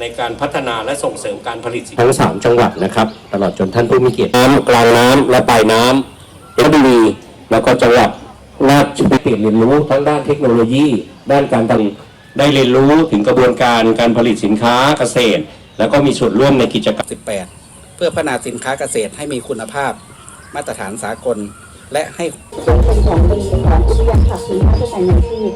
ในการพัฒนาและส่งเสริมการผลิตสินค้าทั้งสามจังหวัดนะครับ ตลอดจนท่านผู้มีเกียรติน้ำกลางน้ำและปลายน้ำเพชรบุรีแล้วก็จังหวัดราชบุรีเรียนรู้ทั้งด้านเทคโนโลยี ด้านการทำได้เรียนรู้ถึงกระบวนการการผลิตสินค้าเกษตร แล้วก็มีส่วนร่วมในกิจกรรม 18 เพื่อพัฒนาสินค้าเกษตรให้มีคุณภาพ มาตรฐานสากล และให้เป็นของดีของวิทยาศาสตร์คุณภาพด้วยกันอย่างที่เฉลิมพ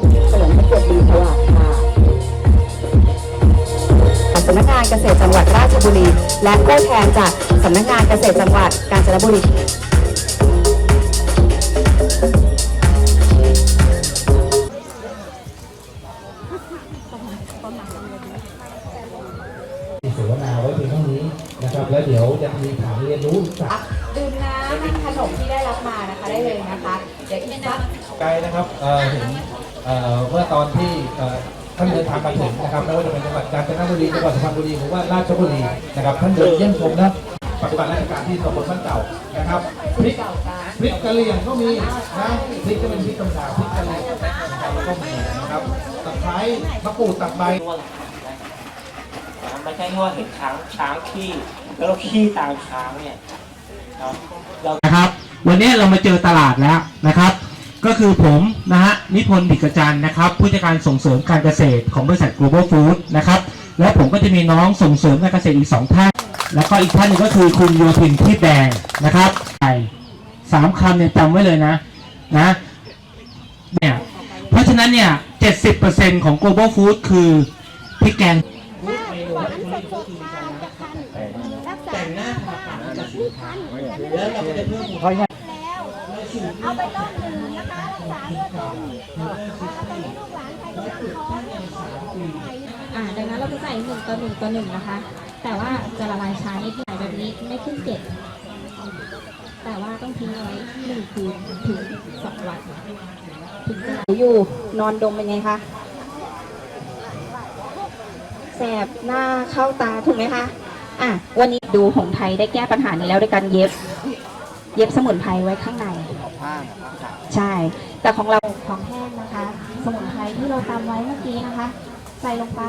สำนักงานเกษตรจังหวัดราชบุรี และผู้แทนจากสำนักงานเกษตรจังหวัดกาญจนบุรีเสวนาไว้เพียงเท่านี้นะครับ แล้วเดี๋ยวจะมีฐานเรียนรู้จากดื่มน้ำขนมที่ได้รับมานะคะได้เลยนะคะ เดี๋ยวอีกสักไกลนะครับเห็นเมื่อตอนที่ ท่านเดินทางมาถึงนะครับไม่ว่าจะเป็นจังหวัดกาญจนบุรีจังหวัดสุพรรณบุรีหรือว่าราชบุรีนะครับท่านเดินเยี่ยมชมนะปฏิบัติราชการที่ตำบลบ้านเก่านะครับพริกพริกกะเหรี่ยงก็มีนะพริกก็เป็นพริกกำดาพริกกะเหรี่ยงนะครับแล้วก็มีนะครับตะไคร้มะกรูดตัดใบไม่ใช่แค่ว่าเห็นช้างช้างขี้แล้วเราขี้ตามช้างเนี่ยครับเรานะครับวันนี้เรามาเจอตลาดแล้วนะครับ ก็คือผมนะฮะนิพนธ์ดิกจันทร์นะครับ ผู้จัดการส่งเสริมการเกษตรของบริษัท global food นะครับ และผมก็จะมีน้องส่งเสริมการเกษตรอีกสองท่าน แล้วก็อีกท่านหนึงก็คือคุณโยธินที่แดงนะครับไก่สามคำเนี่ยจำไว้เลยนะนะเนี่ยเพราะฉะนั้นเนี่ย 70%ของ global food คือพริกแกงแต่งหน้าทาปากกับสินค้าแล้วเราก็จะเพิ่มมูลค่า เอาไปต้มหนึ่งนะคะ รักษาเลือดลมตอนนี้ลูกหลานใครกำลังท้องเนี่ยขอไปอ่าดังนั้นเราจะใส่หนึ่งต่อหนึ่งต่อหนึ่งนะคะ แต่ว่าจะละลายช้านิดหน่อยแบบนี้ไม่ขึ้นเจ็ดแต่ว่าต้องทิ้งไว้หนึ่งคืนถึงสองวันถึงจะอยู่นอนดมเป็นไงคะแสบหน้าเข้าตาถูกไหมคะอะวันนี้ดูของไทยได้แก้ปัญหานี้แล้วด้วยการเย็บ เย็บสมุนไพรไว้ข้างใน ใช่ แต่ของเราของแห้งนะคะ สมุนไพรที่เราตำไว้เมื่อกี้นะคะ ใส่ลงไป